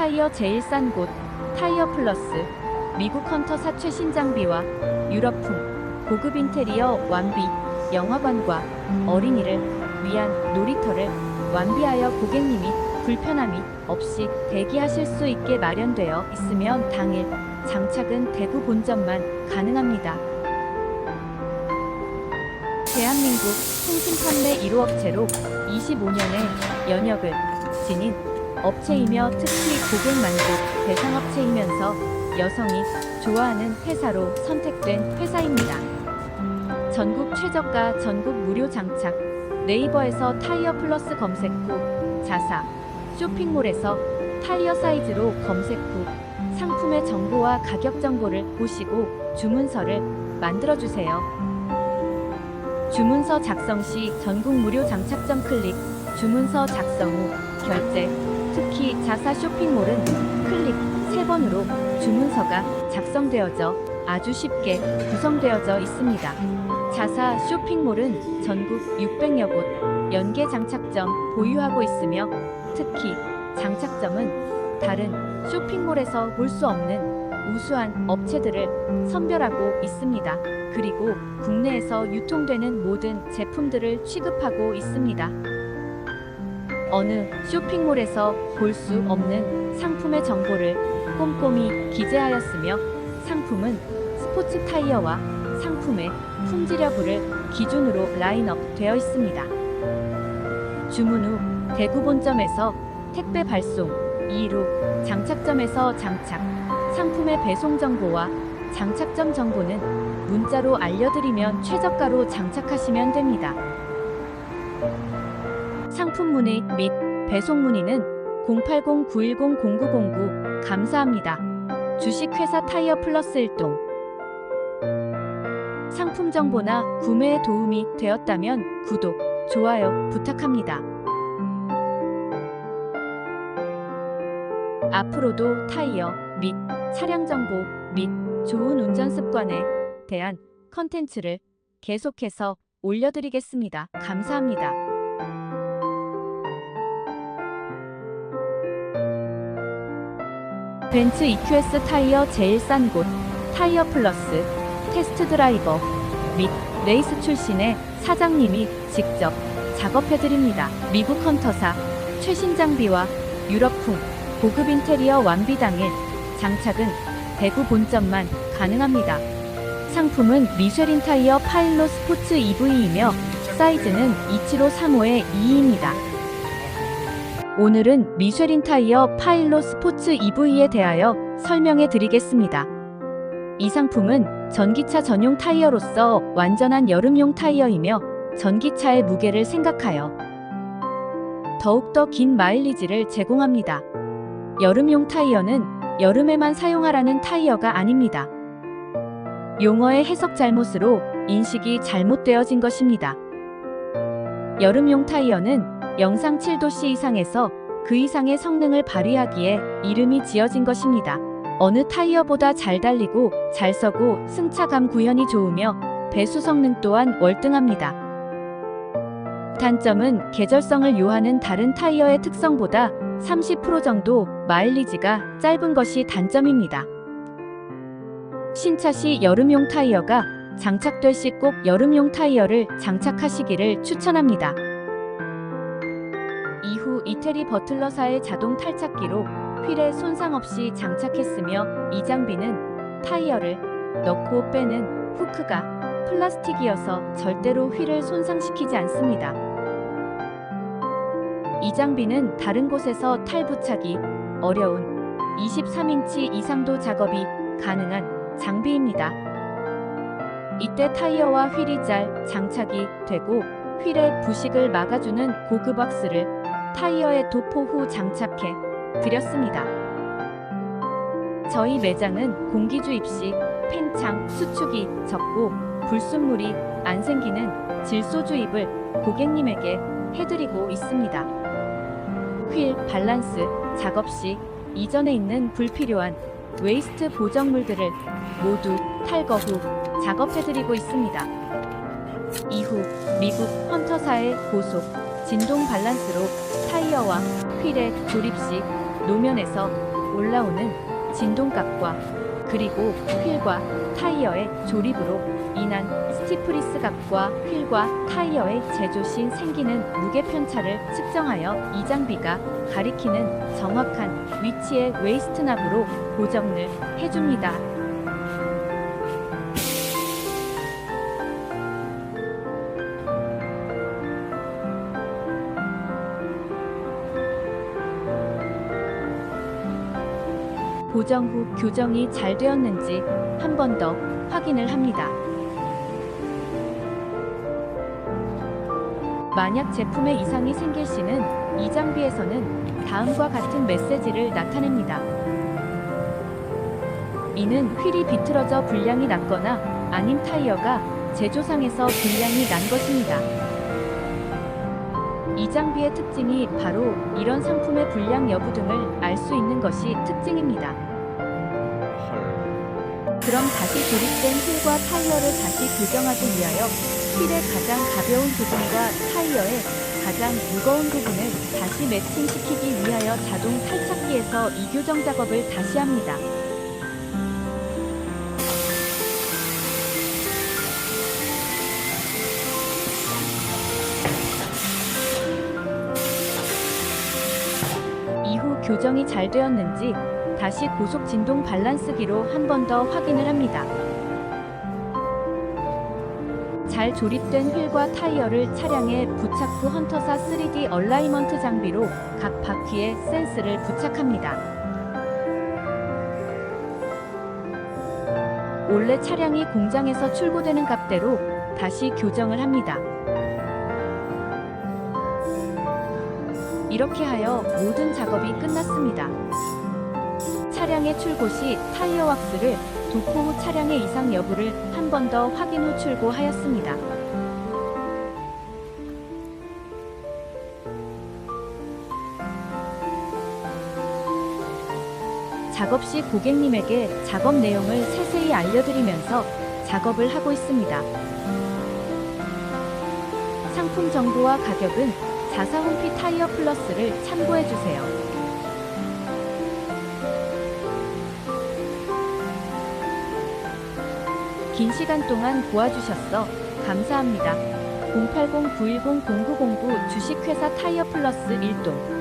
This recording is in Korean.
타이어 제일 싼 곳 타이어 플러스 미국 헌터 사 최 신 장비와 유럽풍 고급 인테리어 완비 영화관과 어린이를 위한 놀이터를 완비하여 고객님이 불편함이 없이 대기하실 수 있게 마련되어 있으면 당일 장착은 대구 본점만 가능합니다. 대한민국 통신 판매 1호 업체로 25년의 연역을 지닌 업체이며 특히 고객 만족 대상 업체이면서 여성이 좋아하는 회사로 선택된 회사입니다. 전국 최저가 전국 무료 장착 네이버에서 타이어 플러스 검색 후 자사 쇼핑몰에서 타이어 사이즈로 검색 후 상품의 정보와 가격 정보를 보시고 주문서를 만들어 주세요. 주문서 작성 시 전국 무료 장착점 클릭 주문서 작성 후 결제 자사 쇼핑몰은 클릭 3번으로 주문서가 작성되어져 아주 쉽게 구성되어져 있습니다. 자사 쇼핑몰은 전국 600여 곳 연계 장착점 보유하고 있으며 특히 장착점은 다른 쇼핑몰에서 볼 수 없는 우수한 업체들을 선별하고 있습니다. 그리고 국내에서 유통되는 모든 제품들을 취급하고 있습니다. 어느 쇼핑몰에서 볼 수 없는 상품의 정보를 꼼꼼히 기재하였으며 상품은 스포츠 타이어와 상품의 품질 여부를 기준으로 라인업 되어 있습니다. 주문 후 대구 본점에서 택배 발송, 이후 장착점에서 장착, 상품의 배송 정보와 장착점 정보는 문자로 알려드리면 최저가로 장착하시면 됩니다. 상품 문의 및 배송 문의는 080-910-0909 감사합니다. 주식회사 타이어 플러스 일동 상품 정보나 구매에 도움이 되었다면 구독, 좋아요 부탁합니다. 앞으로도 타이어 및 차량 정보 및 좋은 운전 습관에 대한 컨텐츠를 계속해서 올려드리겠습니다. 감사합니다. 벤츠 EQS 타이어 제일 싼 곳 타이어 플러스 테스트 드라이버 및 레이스 출신의 사장님이 직접 작업해드립니다. 미국 헌터사 최신 장비와 유럽풍 고급 인테리어 완비 당일 장착은 대구 본점만 가능합니다. 상품은 미쉐린 타이어 파일로 스포츠 EV이며 사이즈는 27535의 2입니다. 오늘은 미쉐린 타이어 파일로 스포츠 EV에 대하여 설명해 드리겠습니다. 이 상품은 전기차 전용 타이어로서 완전한 여름용 타이어이며 전기차의 무게를 생각하여 더욱더 긴 마일리지를 제공합니다. 여름용 타이어는 여름에만 사용하라는 타이어가 아닙니다. 용어의 해석 잘못으로 인식이 잘못되어진 것입니다. 여름용 타이어는 영상 7도씨 이상에서 그 이상의 성능을 발휘하기에 이름이 지어진 것입니다. 어느 타이어보다 잘 달리고 잘 서고 승차감 구현이 좋으며 배수 성능 또한 월등합니다. 단점은 계절성을 요하는 다른 타이어의 특성보다 30% 정도 마일리지가 짧은 것이 단점입니다. 신차 시 여름용 타이어가 장착될 시 꼭 여름용 타이어를 장착하시기를 추천합니다. 이태리 버틀러사의 자동 탈착기로 휠에 손상 없이 장착했으며 이 장비는 타이어를 넣고 빼는 후크가 플라스틱이어서 절대로 휠을 손상시키지 않습니다. 이 장비는 다른 곳에서 탈부착이 어려운 23인치 이상도 작업이 가능한 장비입니다. 이때 타이어와 휠이 잘 장착이 되고 휠의 부식을 막아주는 고급 박스를 타이어에 도포 후 장착해 드렸습니다. 저희 매장은 공기 주입 시 팽창, 수축이 적고 불순물이 안 생기는 질소 주입을 고객님에게 해드리고 있습니다. 휠 밸런스 작업 시 이전에 있는 불필요한 웨이스트 보정물들을 모두 탈거 후 작업해드리고 있습니다. 이후 미국 헌터사의 고속 진동 밸런스로 타이어와 휠의 조립 시 노면에서 올라오는 진동값과 그리고 휠과 타이어의 조립으로 인한 스티프리스 값과 휠과 타이어의 제조 시 생기는 무게 편차를 측정하여 이 장비가 가리키는 정확한 위치의 웨이스트 납으로 고정을 해줍니다. 보정 후 교정이 잘 되었는지 한 번 더 확인을 합니다. 만약 제품에 이상이 생길 시는 이 장비에서는 다음과 같은 메시지를 나타냅니다. 이는 휠이 비틀어져 불량이 났거나 아님 타이어가 제조상에서 불량이 난 것입니다. 이 장비의 특징이 바로 이런 상품의 불량 여부 등을 알 수 있는 것이 특징입니다. 그럼 다시 조립된 휠과 타이어를 다시 교정하기 위하여 휠의 가장 가벼운 부분과 타이어의 가장 무거운 부분을 다시 매칭시키기 위하여 자동 탈착기에서 이 교정 작업을 다시 합니다. 교정이 잘 되었는지 다시 고속 진동 밸런스기로 한 번 더 확인을 합니다. 잘 조립된 휠과 타이어를 차량에 부착 후 헌터사 3D 얼라이먼트 장비로 각 바퀴에 센스를 부착합니다. 원래 차량이 공장에서 출고되는 값대로 다시 교정을 합니다. 이렇게 하여 모든 작업이 끝났습니다. 차량의 출고 시 타이어 왁스를 도포 후 차량의 이상 여부를 한 번 더 확인 후 출고하였습니다. 작업 시 고객님에게 작업 내용을 세세히 알려드리면서 작업을 하고 있습니다. 상품 정보와 가격은 자사 홈피 타이어 플러스를 참고해 주세요. 긴 시간 동안 도와주셨어 감사합니다. 080-910-0909 주식회사 타이어 플러스 1동